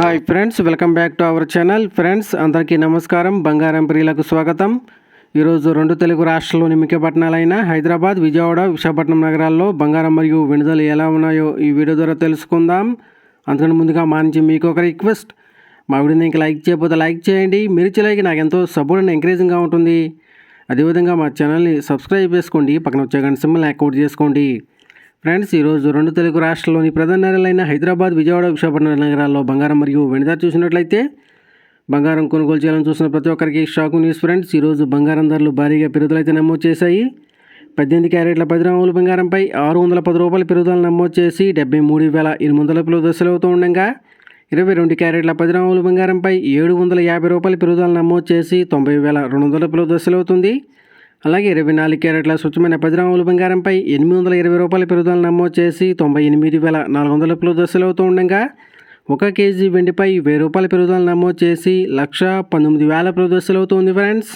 Hi friends welcome back to our channel. Friends అందరికీ నమస్కారం. బంగారం ప్రియులకు స్వాగతం. ఈరోజు రెండు తెలుగు రాష్ట్రాల్లోని ముఖ్య పట్టణాలైన హైదరాబాద్ విజయవాడ విశాఖపట్నం నగరాల్లో బంగారం మరియు విడుదల ఎలా ఉన్నాయో ఈ వీడియో ద్వారా తెలుసుకుందాం. అందుకని ముందుగా మా నుంచి మీకు ఒక రిక్వెస్ట్. మా వీడియోని ఇంకా లైక్ చేయకపోతే లైక్ చేయండి. మీరు లైక్ నాకు ఎంతో సపోర్ట్ అండ్ ఎంకరేజింగ్గా ఉంటుంది. అదేవిధంగా మా ఛానల్ని సబ్స్క్రైబ్ చేసుకోండి. పక్కన వచ్చే గంట సింబల్ యాక్టివేట్ చేసుకోండి. ఫ్రెండ్స్ ఈరోజు రెండు తెలుగు రాష్ట్రాల్లోని ప్రధాన నగరాలైన హైదరాబాద్ విజయవాడ విశాఖపట్నం నగరాల్లో బంగారం మరియు వెండి చూసినట్లయితే బంగారం కొనుగోలు చేయాలని చూసిన ప్రతి ఒక్కరికి షాక్ న్యూస్ ఫ్రెండ్స్ ఈరోజు బంగారం ధరలు భారీగా పెరుగుదలైతే నమోదు చేశాయి. పద్దెనిమిది క్యారెట్ల పది గ్రాముల బంగారంపై ఆరు వందల పది రూపాయల పెరుగుదల నమోదు చేసి డెబ్బై మూడు వేల ఎనిమిది వందల దశలు అవుతూ ఉండగా ఇరవై రెండు క్యారెట్ల పది గ్రాముల బంగారంపై ఏడు వందల యాభై రూపాయల పెరుగుదల నమోదు చేసి తొంభై వేల రెండు వందల కిలో దశలు అవుతుంది. అలాగే ఇరవై నాలుగు క్యారెట్ల స్వచ్ఛమైన పది గ్రాముల బంగారంపై ఎనిమిది వందల ఇరవై రూపాయల పెరుగుదల నమోదు చేసి తొంభై ఎనిమిది వేల నాలుగు వందల కిలో దశలు అవుతూ ఉండగా ఒక కేజీ వెండిపై వెయ్యి రూపాయల పెరుగుదల నమోదు చేసి లక్ష పంతొమ్మిది వేల పెరుగుదశలు అవుతుంది ఫ్రెండ్స్.